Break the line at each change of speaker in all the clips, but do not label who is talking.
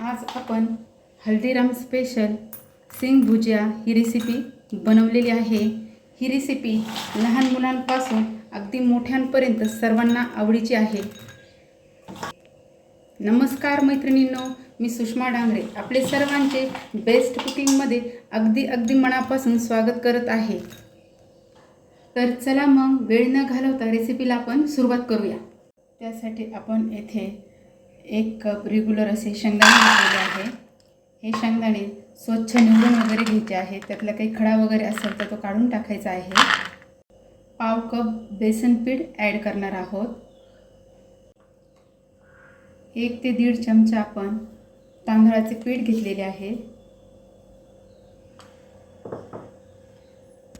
आज आपण हल्दीराम स्पेशल सिंग भुजिया ही रेसिपी बनवलेली आहे. ही रेसिपी लहान मुलांपासून अगदी मोठ्यांपर्यंत सर्वांना आवडीची आहे. नमस्कार मैत्रिणींनो मी सुषमा डांगरे आपले सर्वांचे बेस्ट कुकिंगमध्ये अगदी अगदी मनापासून स्वागत करत आहे. तर चला मग वेळ न घालवता रेसिपीला आपण सुरुवात करूया. त्यासाठी आपण येथे एक कप रेग्युलर असे शेंगदाणे घेतलेले आहे. हे शेंगदाणे स्वच्छ निवडून वगैरे घ्यायचे आहे त्यातला काही खडा वगैरे असेल तर तो काढून टाकायचा आहे. पाव कप बेसन पीठ ॲड करणार आहोत. एक ते दीड चमचा आपण तांदळाचे पीठ घेतलेले आहे.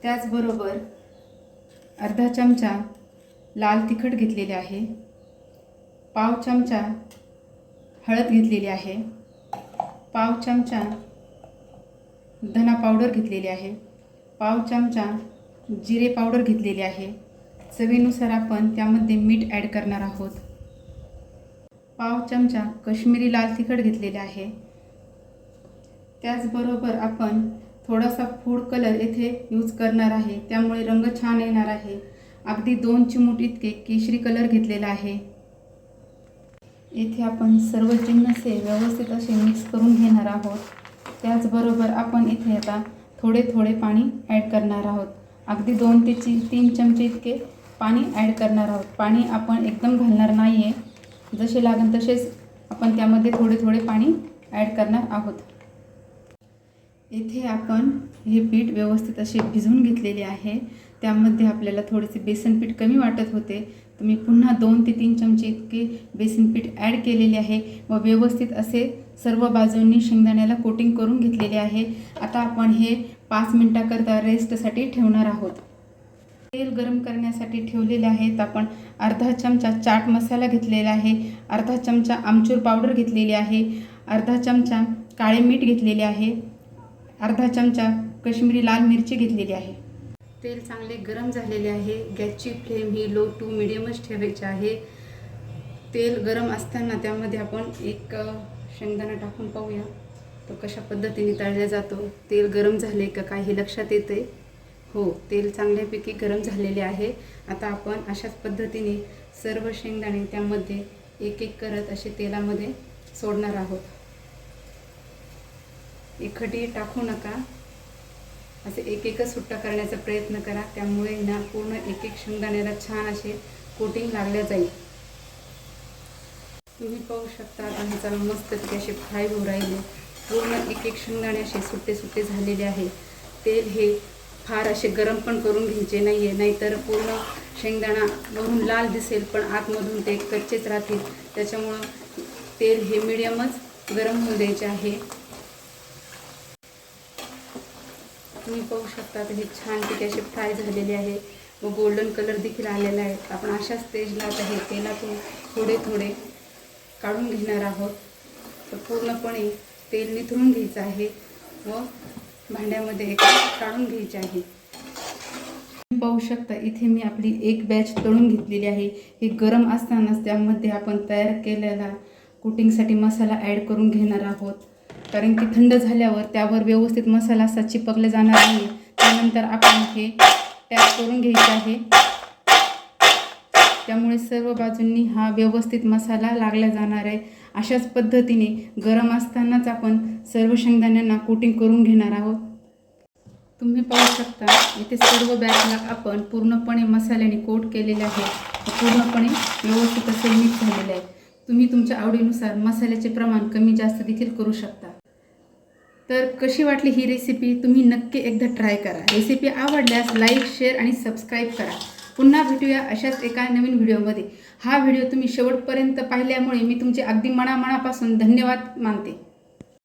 त्याचबरोबर अर्धा चमचा लाल तिखट घेतलेले आहे. पाव चमचा हळद घेतलेली आहे. पाव चमचा धना पावडर घेतलेली आहे. पाव चमचा जिरे पावडर घेतलेली आहे. चवीनुसार आपण त्यामध्ये मीठ ॲड करणार आहोत. पाव चमचा कश्मीरी लाल तिखट घेतलेले आहे. त्याचबरोबर आपण थोडासा फूड कलर येथे यूज करणार आहे. त्यामुळे रंग छान येणार आहे. अगदी दोन चिमूट इतके केशरी कलर घेतलेला आहे. येथे आपण सर्व जिन्नसे व्यवस्थित असे मिक्स करून घेणार आहोत. त्याचबरोबर आपण इथे आता थोडे थोडे पाणी ॲड करणार आहोत. अगदी दोन ते ची तीन चमचे इतके पाणी ॲड करणार आहोत. पाणी आपण एकदम घालणार नाही आहे जसे लागेल तसेच आपण त्यामध्ये थोडे थोडे पाणी ॲड करणार आहोत. इथे आपण हे पीठ व्यवस्थित असे भिजवून घेतलेले आहे. त्यामध्ये आपल्याला थोडेसे बेसन पीठ कमी वाटत होते. तर मी पुन्हा दोन ते तीन चमचे इतके बेसन पीठ ॲड केलेले आहे व व्यवस्थित असे सर्व बाजूंनी शेंगदाण्याला कोटिंग करून घेतलेले आहे. आता आपण हे पाच मिनटाकरता रेस्टसाठी ठेवणार आहोत. तेल गरम करण्यासाठी ठेवलेले आहेत आपण अर्धा चमचा चाट मसाला घेतलेला आहे. अर्धा चमचा आमचूर पावडर घेतलेली आहे. अर्धा चमचा काळे मीठ घेतलेले आहे. अर्धा चमचा कश्मीरी लाल मिरची घेतलेली आहे. तेल चांगले गरम झालेले आहे. गॅसची फ्लेम ही लो टू मिडियमच ठेवायची आहे. तेल गरम असताना त्यामध्ये आपण एक शेंगदाणा टाकून पाहूया. तो कशा पद्धतीने तळला जातो? तेल गरम झाले का काय हे लक्षात येते हो तेल चांगल्यापैकी गरम झालेले आहे. आता आपण अशाच पद्धतीने सर्व शेंगदाणे त्यामध्ये एक एक करत असे तेलामध्ये सोडणार आहोत. एकखटी टाकू नका. असे एक एकच सुट्टा करण्याचा प्रयत्न करा. त्यामुळे ना पूर्ण एक एक शेंगदाण्याला छान असे कोटिंग लागल्या जाईल. तुम्ही पाहू शकता आता मस्त चालू मस्त असे फ्राय होऊ राहिले. पूर्ण एक एक शेंगदाणे असे सुट्टे सुट्टे झालेले आहे. तेल हे फार असे गरम पण करून घ्यायचे नाही आहे नाहीतर पूर्ण शेंगदाणा वरून लाल दिसेल पण आतमधून ते कच्चेच राहतील. त्याच्यामुळं तेल हे मिडियमच गरम होऊ द्यायचे आहे. तुम्ही पाहू शकता हे छानपैकी असे फ्राय झालेले आहे. व गोल्डन कलर देखील आलेला आहे. आपण अशा स्टेजला आता हे तेलातून थोडे थोडे काढून घेणार आहोत. तर पूर्णपणे तेल निथळून घ्यायचं आहे व भांड्यामध्ये काढून घ्यायचे आहे. तुम्ही पाहू शकता इथे मी आपली एक बॅच तळून घेतलेली आहे. हे गरम असतानाच त्यामध्ये आपण तयार केलेला कुटिंगसाठी मसाला ॲड करून घेणार आहोत. कारण की थंड झाल्यावर त्यावर व्यवस्थित मसाला असा चिपकला जाणार नाही. त्यानंतर आपण हे टॅप करून घ्यायचे आहे. त्यामुळे सर्व बाजूंनी हा व्यवस्थित मसाला लागला जाणार आहे. अशाच पद्धतीने गरम असतानाच आपण सर्व शेंगदाण्यांना कोटिंग करून घेणार आहोत. तुम्ही पाहू शकता इथे सर्व बॅगला आपण पूर्णपणे मसाल्याने कोट केलेले आहे. पूर्णपणे व्यवस्थित असे मिक्स झालेले आहे. तुम्ही तुमच्या आवडीनुसार मसाल्याचे प्रमाण कमी जास्त देखील करू शकता. तर कशी वाटली ही रेसिपी तुम्ही नक्की एकदा ट्राय करा. रेसिपी आवडल्यास लाईक शेअर आणि सबस्क्राईब करा. पुन्हा भेटूया अशाच एका नवीन व्हिडिओमध्ये हा व्हिडिओ तुम्ही शेवटपर्यंत पाहिल्यामुळे मी तुमचे अगदी मनामनापासून धन्यवाद मानते.